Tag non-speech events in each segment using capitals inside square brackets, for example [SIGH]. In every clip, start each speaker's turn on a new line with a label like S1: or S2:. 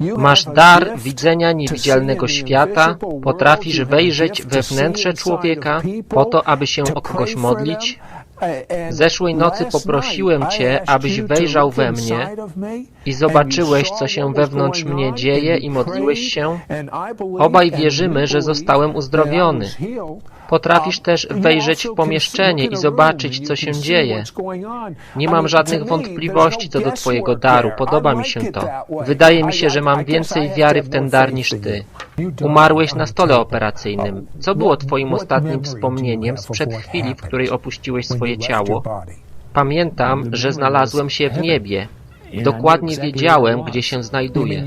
S1: Masz dar widzenia niewidzialnego świata, potrafisz wejrzeć we wnętrze człowieka po to, aby się o kogoś modlić. Zeszłej nocy poprosiłem Cię, abyś wejrzał we mnie i zobaczyłeś, co się wewnątrz mnie dzieje i modliłeś się. Obaj wierzymy, że zostałem uzdrowiony. Potrafisz też wejrzeć w pomieszczenie i zobaczyć, co się dzieje. Nie mam żadnych wątpliwości co do Twojego daru. Podoba mi się to. Wydaje mi się, że mam więcej wiary w ten dar niż Ty. Umarłeś na stole operacyjnym. Co było Twoim ostatnim wspomnieniem sprzed chwili, w której opuściłeś swoje ciało? Pamiętam, że znalazłem się w niebie. Dokładnie wiedziałem, gdzie się znajduję.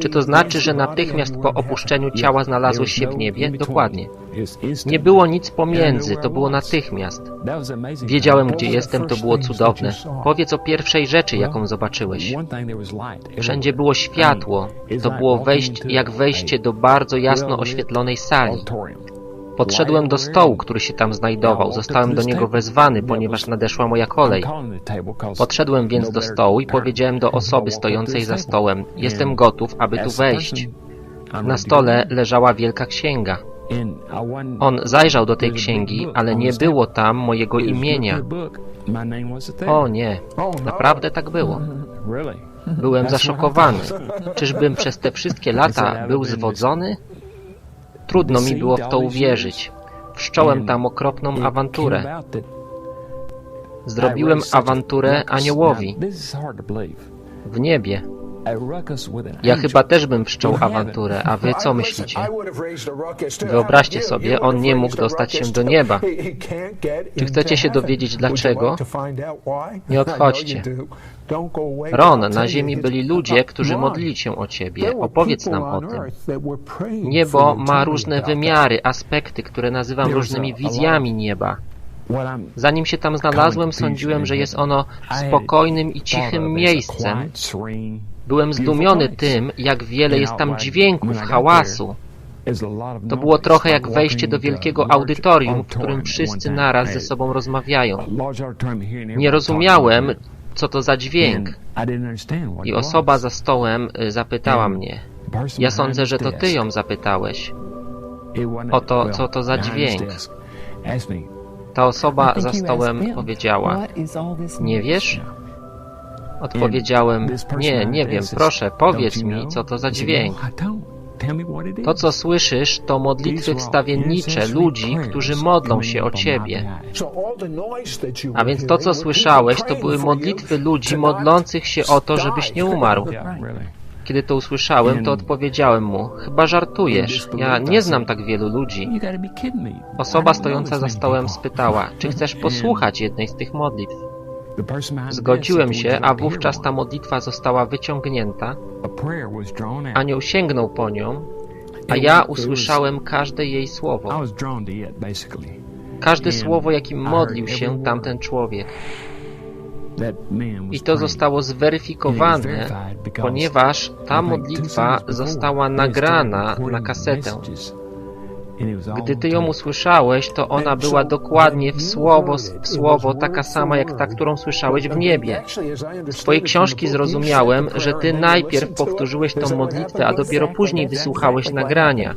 S1: Czy to znaczy, że natychmiast po opuszczeniu ciała znalazłeś się w niebie? Dokładnie. Nie było nic pomiędzy, to było natychmiast. Wiedziałem, gdzie jestem, to było cudowne. Powiedz o pierwszej rzeczy, jaką zobaczyłeś. Wszędzie było światło. To było wejść, jak wejście do bardzo jasno oświetlonej sali. Podszedłem do stołu, który się tam znajdował. Zostałem do niego wezwany, ponieważ nadeszła moja kolej. Podszedłem więc do stołu i powiedziałem do osoby stojącej za stołem: Jestem gotów, aby tu wejść. Na stole leżała wielka księga. On zajrzał do tej księgi, ale nie było tam mojego imienia. O nie, naprawdę tak było. Byłem zaszokowany. Czyżbym przez te wszystkie lata był zwodzony? Trudno mi było w to uwierzyć. Wszcząłem tam okropną awanturę. Zrobiłem awanturę aniołowi w niebie. Ja chyba też bym wszczął awanturę, a wy co myślicie? Wyobraźcie sobie, on nie mógł dostać się do nieba. Czy chcecie się dowiedzieć dlaczego? Nie odchodźcie. Ron, na ziemi byli ludzie, którzy modlili się o ciebie. Opowiedz nam o tym. Niebo ma różne wymiary, aspekty, które nazywam różnymi wizjami nieba. Zanim się tam znalazłem, sądziłem, że jest ono spokojnym i cichym miejscem. Byłem zdumiony tym, jak wiele jest tam dźwięków, hałasu. To było trochę jak wejście do wielkiego audytorium, w którym wszyscy naraz ze sobą rozmawiają. Nie rozumiałem, co to za dźwięk. I osoba za stołem y, zapytała mnie. Ja sądzę, że to ty ją zapytałeś. O to, co to za dźwięk. Ta osoba za stołem powiedziała. Nie wiesz? Odpowiedziałem, nie, nie wiem, proszę, powiedz mi, co to za dźwięk. To, co słyszysz, to modlitwy wstawiennicze ludzi, którzy modlą się o Ciebie. A więc to, co słyszałeś, to były modlitwy ludzi modlących się o to, żebyś nie umarł. Kiedy to usłyszałem, to odpowiedziałem mu, chyba żartujesz, ja nie znam tak wielu ludzi. Osoba stojąca za stołem spytała, czy chcesz [LAUGHS] posłuchać jednej z tych modlitw. Zgodziłem się, a wówczas ta modlitwa została wyciągnięta. Anioł sięgnął po nią, a ja usłyszałem każde jej słowo. Każde słowo, jakim modlił się tamten człowiek. I to zostało zweryfikowane, ponieważ ta modlitwa została nagrana na kasetę. Gdy ty ją usłyszałeś, to ona była dokładnie w słowo w słowo taka sama jak ta, którą słyszałeś w niebie. Z twojej książki zrozumiałem, że ty najpierw powtórzyłeś tą modlitwę, a dopiero później wysłuchałeś nagrania.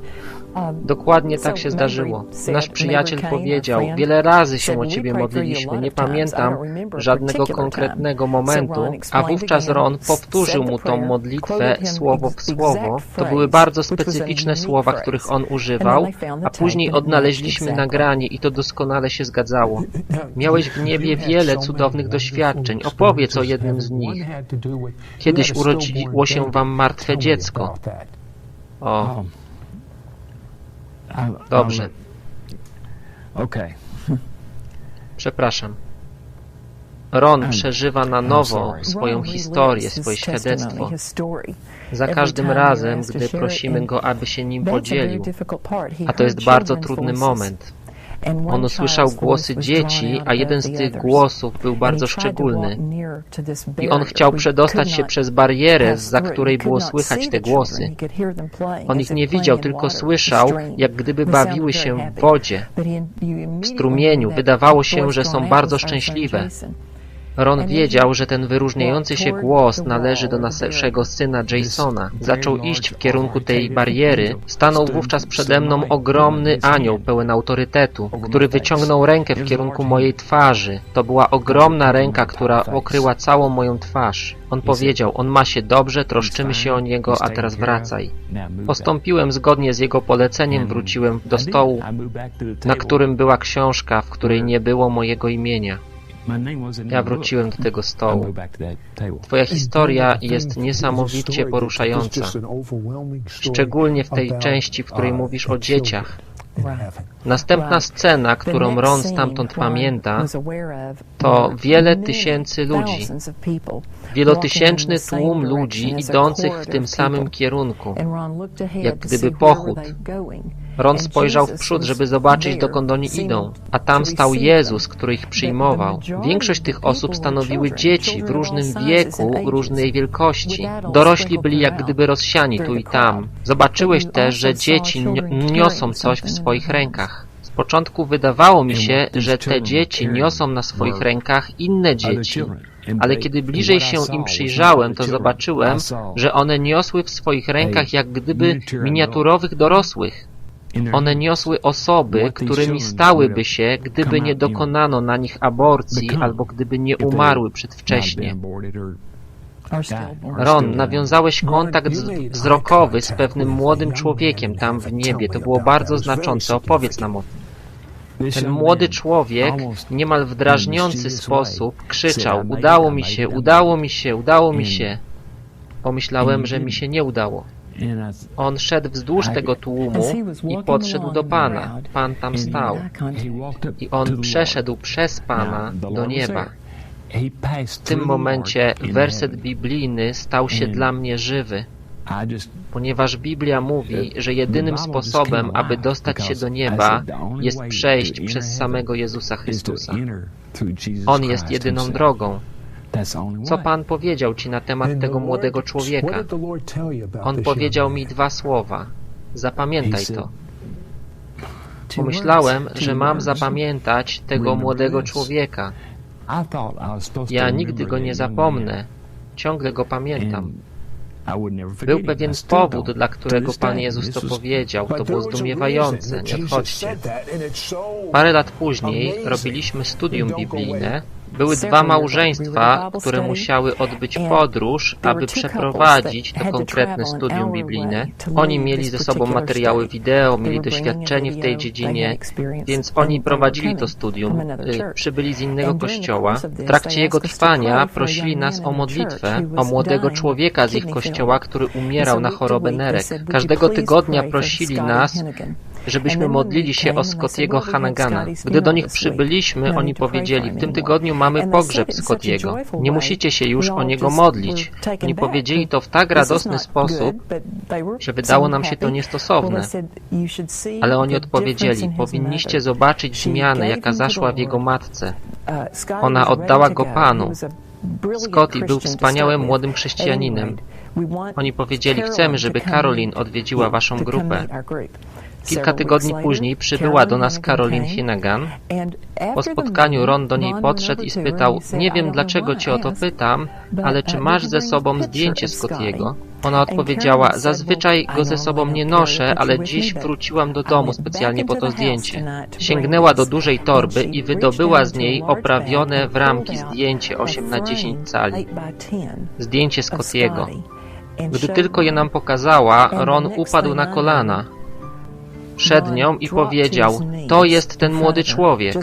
S1: Dokładnie tak się zdarzyło. Nasz przyjaciel powiedział, wiele razy się o Ciebie modliliśmy, nie pamiętam żadnego konkretnego momentu, a wówczas Ron powtórzył mu tą modlitwę słowo w słowo. To były bardzo specyficzne słowa, których on używał, a później odnaleźliśmy nagranie i to doskonale się zgadzało. Miałeś w niebie wiele cudownych doświadczeń. Opowiedz o jednym z nich. Kiedyś urodziło się Wam martwe dziecko. O, Dobrze.
S2: Okej.
S1: Przepraszam. Ron przeżywa na nowo swoją historię, swoje świadectwo. Za każdym razem, gdy prosimy go, aby się nim podzielił. A to jest bardzo trudny moment. On usłyszał głosy dzieci, a jeden z tych głosów był bardzo szczególny. I on chciał przedostać się przez barierę, za której było słychać te głosy. On ich nie widział, tylko słyszał, jak gdyby bawiły się w wodzie, w strumieniu. Wydawało się, że są bardzo szczęśliwe. Ron wiedział, że ten wyróżniający się głos należy do naszego syna Jasona. Zaczął iść w kierunku tej bariery. Stanął wówczas przede mną ogromny anioł pełen autorytetu, który wyciągnął rękę w kierunku mojej twarzy. To była ogromna ręka, która okryła całą moją twarz. On powiedział, on ma się dobrze, troszczymy się o niego, a teraz wracaj. Postąpiłem zgodnie z jego poleceniem, wróciłem do stołu, na którym była książka, w której nie było mojego imienia. Ja wróciłem do tego stołu. Twoja historia jest niesamowicie poruszająca, szczególnie w tej części, w której mówisz o dzieciach. Następna scena, którą Ron stamtąd pamięta, to wiele tysięcy ludzi, wielotysięczny tłum ludzi idących w tym samym kierunku, jak gdyby pochód. Ron spojrzał w przód, żeby zobaczyć, dokąd oni idą, a tam stał Jezus, który ich przyjmował. Większość tych osób stanowiły dzieci w różnym wieku, różnej wielkości. Dorośli byli jak gdyby rozsiani tu i tam. Zobaczyłeś też, że dzieci ni- niosą coś w swoich rękach. Z początku wydawało mi się, że te dzieci niosą na swoich rękach inne dzieci, ale kiedy bliżej się im przyjrzałem, to zobaczyłem, że one niosły w swoich rękach jak gdyby miniaturowych dorosłych. One niosły osoby, którymi stałyby się, gdyby nie dokonano na nich aborcji albo gdyby nie umarły przedwcześnie. Ron, nawiązałeś kontakt wzrokowy z pewnym młodym człowiekiem tam w niebie. To było bardzo znaczące. Opowiedz nam o tym. Ten młody człowiek niemal w drażniący sposób krzyczał Udało mi się, udało mi się, udało mi się. Pomyślałem, że mi się nie udało. On szedł wzdłuż tego tłumu i podszedł do Pana. Pan tam stał. I on przeszedł przez Pana do nieba. W tym momencie werset biblijny stał się dla mnie żywy, ponieważ Biblia mówi, że jedynym sposobem, aby dostać się do nieba, jest przejść przez samego Jezusa Chrystusa. On jest jedyną drogą. Co Pan powiedział Ci na temat tego młodego człowieka? On powiedział mi dwa słowa. Zapamiętaj to. Pomyślałem, że mam zapamiętać tego młodego człowieka. Ja nigdy go nie zapomnę. Ciągle go pamiętam. Był pewien powód, dla którego Pan Jezus to powiedział. To było zdumiewające. Nie odchodźcie. Parę lat później robiliśmy studium biblijne. Były dwa małżeństwa, które musiały odbyć podróż, aby przeprowadzić to konkretne studium biblijne. Oni mieli ze sobą materiały wideo, mieli doświadczenie w tej dziedzinie, więc oni prowadzili to studium. Y, Przybyli z innego kościoła. W trakcie jego trwania prosili nas o modlitwę o młodego człowieka z ich kościoła, który umierał na chorobę nerek. Każdego tygodnia prosili nas, żebyśmy modlili się o Scottiego Hanagana. Gdy do nich przybyliśmy, oni powiedzieli, w tym tygodniu mamy pogrzeb Scottiego. Nie musicie się już o niego modlić. Oni powiedzieli to w tak radosny sposób, że wydało nam się to niestosowne. Ale oni odpowiedzieli, powinniście zobaczyć zmianę, jaka zaszła w jego matce.
S3: Ona oddała go Panu.
S1: Scotty był wspaniałym młodym chrześcijaninem. Oni powiedzieli, chcemy, żeby Karolin odwiedziła waszą grupę. Kilka tygodni później przybyła do nas Karolin Hinnagan. Po spotkaniu Ron do niej podszedł i spytał, nie wiem dlaczego cię o to pytam, ale czy masz ze sobą zdjęcie Scottiego? Ona odpowiedziała, zazwyczaj go ze sobą nie noszę, ale dziś wróciłam do domu specjalnie po to zdjęcie. Sięgnęła do dużej torby i wydobyła z niej oprawione w ramki zdjęcie 8 na 10 cali. Zdjęcie Scottiego. Gdy tylko je nam pokazała, Ron upadł na kolana przed nią i powiedział, to jest ten młody człowiek,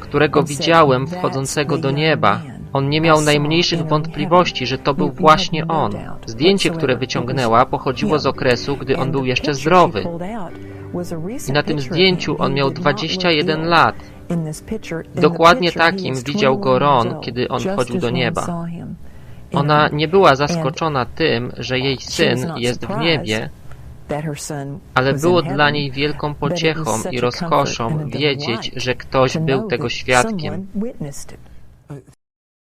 S1: którego widziałem wchodzącego do nieba. On nie miał najmniejszych wątpliwości, że to był właśnie on. Zdjęcie, które wyciągnęła, pochodziło z okresu, gdy on był jeszcze zdrowy. I na tym zdjęciu on miał 21 lat. Dokładnie takim widział go Ron, kiedy on wchodził do nieba. Ona nie była zaskoczona tym, że jej syn jest w niebie, ale było dla niej wielką pociechą i rozkoszą wiedzieć, że ktoś był tego świadkiem.